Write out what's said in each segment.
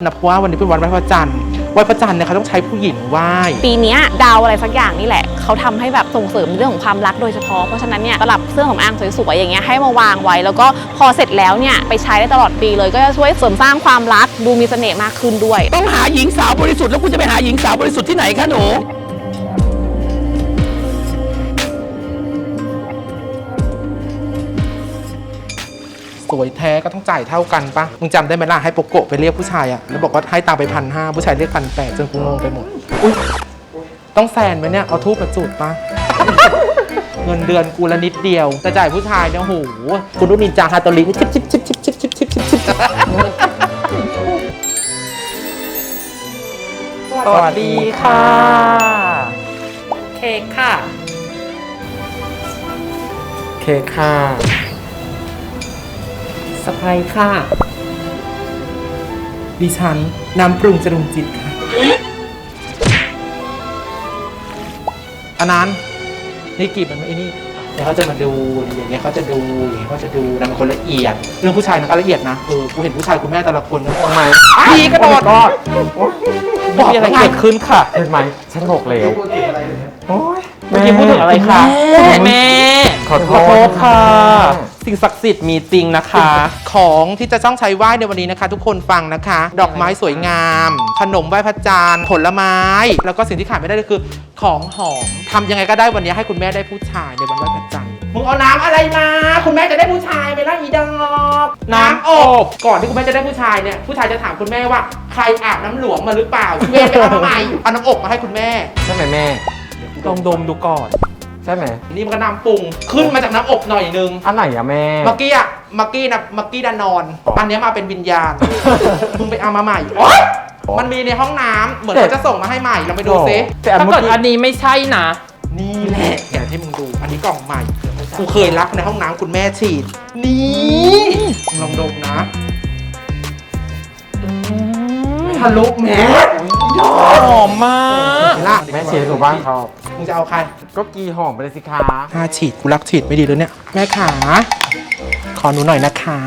นะเพราะว่าวันนี้เป็นวันไหว้พระจันทร์ไหว้พระจันทร์เนี่ยเขาต้องใช้ผู้หญิงไหว้ปีเนี้ยดาวอะไรสักอย่างนี่แหละ เขาทำให้แบบส่งเสริมเรื่องของความรักโดยเฉพาะ เพราะฉะนั้นเนี่ยตลับเครื่องของอ่างสวยๆอย่างเงี้ยให้มาวางไว้ แล้วก็พอเสร็จแล้วเนี่ยไปใช้ได้ตลอดปีเลยก็จะช่วยเสริมสร้างความรักดูมีเสน่ห์มากขึ้นด้วย ต้องหาหญิงสาวบริสุทธิ์แล้วคุณจะไปหาหญิงสาวบริสุทธิ์ที่ไหนคะหนู สวยแท้ก็ต้องจ่ายเท่ากันปะมึงจำได้ไหมล่ะให้โปโกะไปเรียกผู้ชายอะแล้วบอกว่าให้ตังค์ไปพันห้าผู้ชายเรียกพันแปดจนกูงงไปหมดอุ๊ยต้องแซนไหมเนี่ยเอาทูบมาจุดปะ เงินเดือนกูละนิดเดียวแต่จ่ายผู้ชายเนี่ยโหคุณดูนินจาฮาโตรินี่ชิบชิบชิบชิบชิบชิบชิบชิบชิบสวัสดีค่ะ เค้กค่ะ เค้กค่ะ สไปร์ค่ะ ดิฉันน้ำปรุงจรุงจิตค่ะอันนั้นนี่กีบมันไม่ไอ้นี่เดี๋ยวเขาจะมาดูอย่างเงี้ยเขาจะดูอย่างเงี้ยเขาจะดูนะมันคนละเอียด เรื่องผู้ชายนะก็ละเอียดนะเออกูเห็นผู้ชายคุณแม่แต่ละคนนะทำไมพี่กระโดดก็ไม่มีอะไรเกิดขึ้นค่ะเห็นไหมฉันบอกแล้วเมื่อกี้พูดถึงอะไรคะแม่ขอโทษค่ะ สิ่งศักดิ์สิทธิ์มีจริงนะคะ ของที่จะต้องใช้ไหว้ในวันนี้นะคะ ทุกคนฟังนะคะ ดอกไม้สวยงาม ขนมไหว้พระจันทร์ผลไม้ แล้วก็สิ่งที่ขาดไม่ได้ก็คือของหอมทำยังไงก็ได้วันนี้ให้คุณแม่ได้ผู้ชายในวันไหว้พระจันทร์มึงเอาน้ำอะไรมา คุณแม่จะได้ผู้ชายไปล่ะอีดอกน้ำอบก่อนที่คุณแม่จะได้ผู้ชายเนี่ยผู้ชายจะถามคุณแม่ว่าใครอาบน้ำหลวงมาหรือเปล่าคุณแม่ไปเอามาใหม่เอาน้ำอบมาให้คุณแม่ใช่ไหมแม่ลองดมดูก่อนใช่ไหมนี่มันก็น้ำปรุง ขึ้นมาจากน้ำอบหน่อยนึงอันไหนอะแม่ เมื่อกี้อะเมื่อกี้นะเมื่อกี้ดานอน อันเนี้ยมาเป็นวิญญาณ มึงไปเอามาใหม่โอ๊ยมันมีในห้องน้ำเหมือนเขาจะส่งมาให้ใหม่เราไปดูซิแต่อันถ้าเมื่อเกิดกี้ อันนี้ไม่ใช่นะ นี่แหละเดี๋ยวให้มึงดู อันนี้กล่องใหม่กูเคยรักในห้องน้ำคุณแม่ฉีด นี่มึงลองดมนะทะลุแมส หอมมากเห็นล่ะแม่เชียร์ถูกบ้างชอบมึงจะเอาใคร ก็กีหอมไปเลยสิคะถ้าฉีดกูรักฉีดไม่ดีเลยเนี่ย แม่ขา ขอหนูหน่อยนะคะ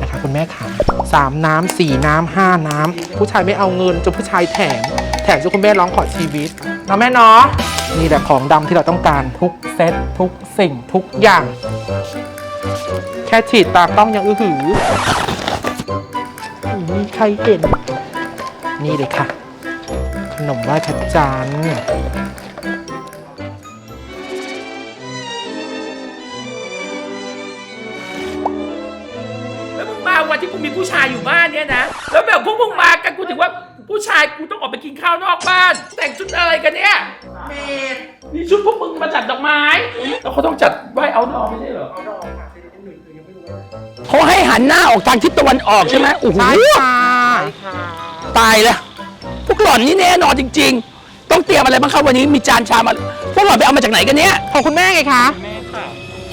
นะคะคุณแม่ขาสามน้ำสี่น้ำห้าน้ำผู้ชายไม่เอาเงินจนผู้ชายแถม แถมจนคุณแม่ร้องขอชีวิตเนาะแม่เนาะนี่แหละของดำที่เราต้องการทุกเซตทุกสิ่งทุกอย่าง แค่ฉีดตากล้องยังอื้อหือไม่มีใครเห็น นี่เลยค่ะ ขนมไหว้พระจันทร์แล้วมึงมาวันที่กูมีผู้ชายอยู่บ้านเนี่ยนะ แล้วแบบพวกมึงมากันกูถึงว่าผู้ชายกูต้องออกไปกินข้าวนอกบ้าน แต่งชุดอะไรกันเนี่ยเมดนี่ชุดพวกมึงมาจัดดอกไม้ แล้วเขาต้องจัดไหว้เอาดอกไม่ใช่เหรอ เขาให้หันหน้าออกทางทิศตะวันออกใช่ไหมโอ้โหใช่ค่ะ ตายแล้ว พวกหล่อนนี่แน่นอนจริง ๆ ต้องเตรียมอะไรบ้างครับวันนี้มีจานชามมาพวกหล่อนไปเอามาจากไหนกันเนี่ยของคุณแม่ไงคะ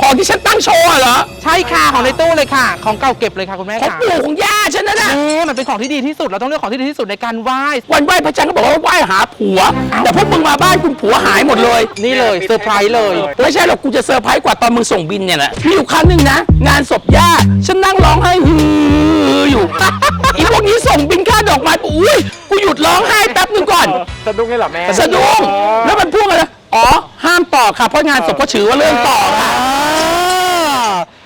ของที่ฉันตั้งโชว์อะเหรอใช่ค่ะของในตู้เลยค่ะ ของเก่าเก็บเลยค่ะคุณแม่ของค่ะปู่ของย่าฉันนะนะ แม่มันเป็นของที่ดีที่สุดเราต้องเลือกของที่ดีที่สุดในการไหว้วันไหว้พระจันทร์ก็บอกว่าไหว้หาผัว แต่พวกมึงมาบ้านคุณผัวหายหมดเลยนี่เลยเซอร์ไพรส์เลยไม่ใช่หรอกกูจะเซอร์ไพรส์กว่าตอนมึงส่งบินเนี่ยแหละมีอยู่ครั้งหนึ่งนะ งานศพย่าฉันนั่งร้องไห้ฮืออยู่ อกไม้ปุ๊บอุ้ยกูหยุดร้องไห้แป๊บหนึงก่อนสะดุ้งให้เหรอแม่สะดุ้งแล้วมันพูดอะไรอ๋อห้ามต่อค่ะเพราะงานศพก็ถือว่าเรื่องต่อค่ะ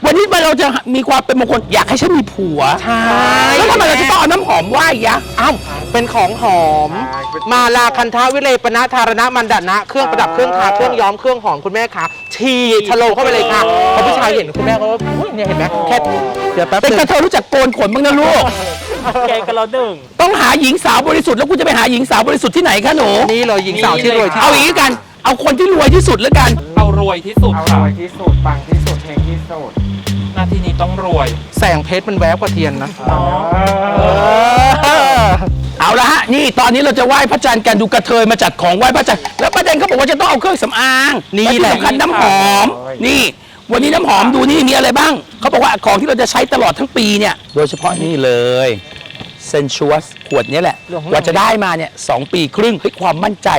วันนี้เราจะมีความเป็นมงคลอยากให้ฉันมีผัวใช่แล้วทำไมเราจะต้องเอาน้ำหอมไหว้ยะอ้าวเป็นของหอม มาลาคันทาวิเลปนะธารณะมันดานะ เครื่องประดับเครื่องทาเครื่องย้อมเครื่องหอมคุณแม่คะฉีดชะโลมเข้าไปเลยค่ะพอผู้ชายเห็นคุณแม่ก็ว่าอุ๊ยเนี่ยเห็นไหมแค่เดี๋ยวแป๊บเป็นนึงกระเทยรู้จักโกนขนบ้างนะลูก แกกันเราหนึ่ง ต้องหาหญิงสาวบริสุทธิ์แล้วคุณจะไปหาหญิงสาวบริสุทธิ์ที่ไหนคะหนูนี่เลยหญิงสาวที่รวยที่เอาอย่างนี้กัน เอาคนที่รวยที่สุดแล้วกัน เอารวยที่สุดเอารค่ะวยที่สุดปังที่สุดเฮงที่สุดหน้าที่นี้ต้องรวย แสงเพชรมันแวบกว่าเทียนนะเอาละฮะนี่ตอนนี้เราจะไหว้พระจันทร์กันดูกระเทยมาจัดของไหว้พระจันทร์แล้วประเด็นเขาบอกว่าจะต้องเอาเครื่องสำอางนี่แหละที่สำคัญน้ำหอม นี่ วันนี้น้ำหอมดูนี่มีอะไรบ้างเขาบอกว่าของที่เราจะใช้ตลอดทั้งปีเนี่ย โดยเฉพาะนี่เลย เซนชัวสขวดเนี้ยแหละกว่าจะได้มาเนี่ยสองปีครึ่งเฮ้ยความมั่นใจ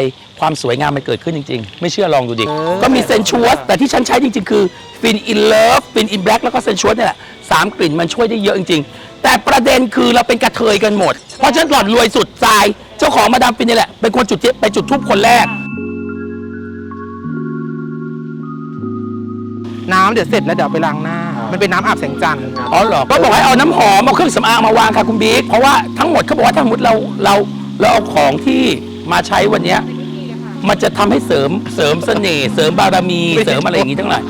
ความสวยงามมันเกิดขึ้นจริง ๆ ไม่เชื่อลองดูดิเออก็มีเซนชวสแต่ที่ฉันใช้จริง ๆ คือฟินอินเลิฟฟินอินแบล็กแล้วก็เซนชวสเนี่ยแหละสามกลิ่นมันช่วยได้เยอะจริง ๆ แต่ประเด็นคือเราเป็นกระเทยกันหมด เพราะฉะนันหล่อนรวยสุดทราย เจ้าของมาดามฟินนี่แหละเป็นคนจุดเทียนไปจุดทูบคนแรก น้ำเดี๋ยวเสร็จแล้วเดี๋ยวเอาไปล้างหน้า มันเป็นน้ำอาบแสงจันทร์อ๋อเหรอก็บอกให้เอาน้ำหอมเอาเครื่องสำอางมาวางค่ะคุณบิ๊กเพราะว่าทั้งหมดเขาบอกว่าถ้าสมมติเราเราเราเอาของที่มาใช้วันเนี้ยมันจะทำให้เสริมเสริมเสน่ห์เสริมบารมีเสริมอะไรอย่างงี้ทั้งหลาย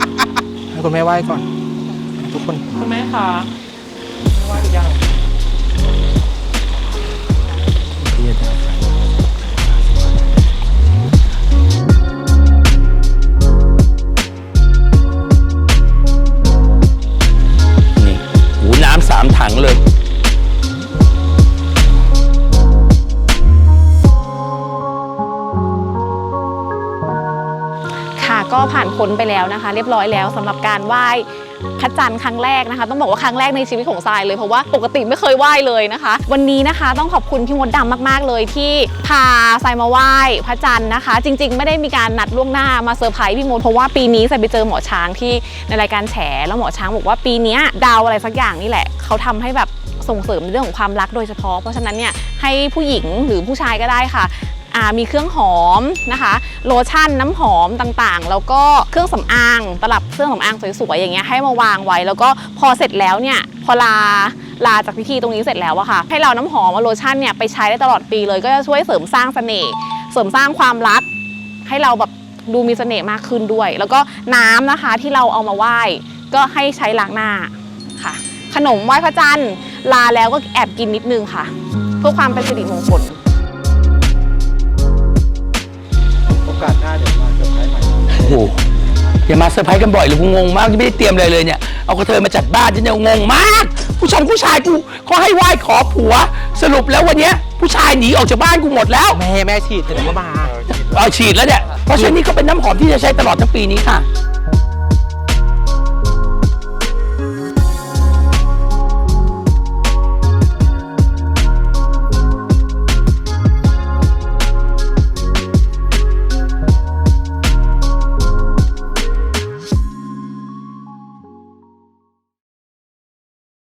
ให้คุณแม่ไหว้ก่อน ทุกคน คุณแม่คะไหว้หรือยังนี่ ก็ผ่านพ้นไปแล้วนะคะ เรียบร้อยแล้วสำหรับการไหว้พระจันทร์ครั้งแรกนะคะ ต้องบอกว่าครั้งแรกในชีวิตของทรายเลยเพราะว่าปกติไม่เคยไหว้เลยนะคะ วันนี้นะคะต้องขอบคุณพี่มดดำมาก ๆ เลยที่พาทรายมาไหว้พระจันทร์นะคะ จริง ๆ ไม่ได้มีการนัดล่วงหน้ามาเซอร์ไพรส์พี่มดเพราะว่าปีนี้ทรายไปเจอหมอช้างที่ในรายการแฉแล้วหมอช้างบอกว่าปีนี้ดาวอะไรสักอย่างนี่แหละเขาทำให้แบบส่งเสริมในเรื่องของความรักโดยเฉพาะ เพราะฉะนั้นเนี่ยให้ผู้หญิงหรือผู้ชายก็ได้ค่ะ มีเครื่องหอมนะคะ โลชั่นน้ำหอมต่างๆ แล้วก็เครื่องสำอางตลับเครื่องสำอางสวยๆอย่างเงี้ยให้มาวางไว้ แล้วก็พอเสร็จแล้วเนี่ยพอลาลาจากพิธีตรงนี้เสร็จแล้วอะค่ะ ให้เราน้ำหอมโลชั่นเนี่ยไปใช้ได้ตลอดปีเลยก็จะช่วยเสริมสร้างเสน่ห์เสริมสร้างความรัก ให้เราแบบดูมีเสน่ห์มากขึ้นด้วย แล้วก็น้ำนะคะที่เราเอามาไหว้ก็ให้ใช้ล้างหน้าค่ะ ขนมไหว้พระจันทร์ลาแล้วก็แอบกินนิดนึงค่ะ เพื่อความเป็นสิริมงคล หม่โอ้โหอย่ามาเซอร์ไพรส์กันบ่อยเลยกูงงมากยังไม่ได้เตรียมอะไรเลยเนี่ย เอากระเทยมาจัดบ้านฉันเนี่ยงงมาก ผู้ชมผู้ชายกูเขาให้ไหว้ขอผัว สรุปแล้ววันเนี้ยผู้ชายหนีออกจากบ้านกูหมดแล้วแม่แม่ฉีดเสร็จแล้วก็มา เอาฉีดแล้วเนี่ยเพราะฉะนั้นนี่ก็เป็นน้ำหอมที่จะใช้ตลอดทั้งปีนี้ค่ะ